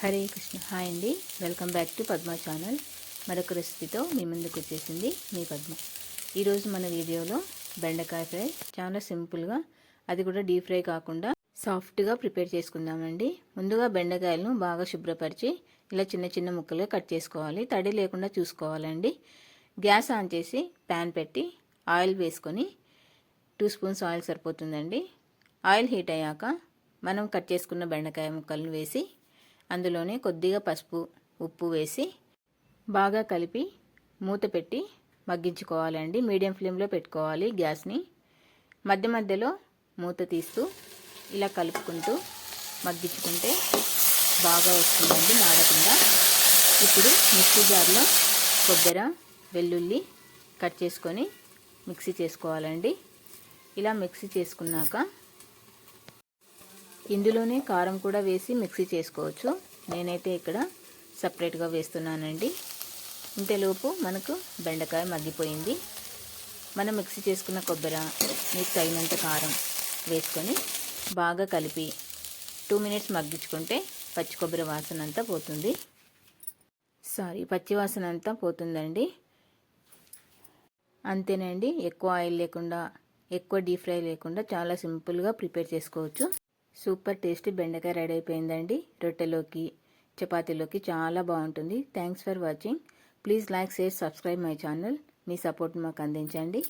Hare Krishna. Hi అండి. Welcome back to Padma channel. మరొక రెసిపీతో మీ ముందుకు వచ్చేసింది మీ పద్మ. ఈరోజు మన వీడియోలో బెండకాయ ఫ్రై. చాలా సింపుల్గా అది కూడా డీప్ ఫ్రై కాకుండా సాఫ్ట్గా ప్రిపేర్ చేసుకుందామండి. ముందుగా బెండకాయలను బాగా శుభ్రపరిచి ఇలా చిన్న చిన్న ముక్కలుగా కట్ చేసుకోవాలి. తడి లేకుండా చూసుకోవాలండి. గ్యాస్ ఆన్ చేసి ప్యాన్ పెట్టి ఆయిల్ వేసుకొని టూ స్పూన్స్ ఆయిల్ సరిపోతుందండి. ఆయిల్ హీట్ అయ్యాక మనం కట్ చేసుకున్న బెండకాయ ముక్కలను వేసి అందులోనే కొద్దిగా పసుపు ఉప్పు వేసి బాగా కలిపి మూత పెట్టి మగ్గించుకోవాలండి. మీడియం ఫ్లేమ్లో పెట్టుకోవాలి గ్యాస్ని. మధ్య మధ్యలో మూత తీస్తూ ఇలా కలుపుకుంటూ మగ్గించుకుంటే బాగా వస్తుందండి మాడకుండా ఇప్పుడు మిక్సీ జార్లో కొబ్బరి వెల్లుల్లి కట్ చేసుకొని మిక్సీ చేసుకోవాలండి. ఇలా మిక్సీ చేసుకున్నాక ఇందులోనే కారం కూడా వేసి మిక్సీ చేసుకోవచ్చు. నేనైతే ఇక్కడ సపరేట్గా వేస్తున్నానండి. ఇంతలోపు మనకు బెండకాయ మగ్గిపోయింది. మనం మిక్సీ చేసుకున్న కొబ్బరి మీకు తగినంత కారం వేసుకొని బాగా కలిపి టూ మినిట్స్ మగ్గించుకుంటే పచ్చి కొబ్బరి వాసన అంతా పోతుంది. సారీ పచ్చి వాసన అంతా పోతుందండి. అంతేనండి ఎక్కువ ఆయిల్ లేకుండా ఎక్కువ డీప్ ఫ్రై లేకుండా చాలా సింపుల్గా ప్రిపేర్ చేసుకోవచ్చు. సూపర్ టేస్టీ బెండకాయ రెడీ అయిపోయిందండి. రొట్టెలోకి చపాతీలోకి చాలా బాగుంటుంది. Thanks for watching please like share subscribe my channel me support మాకు అందించండి.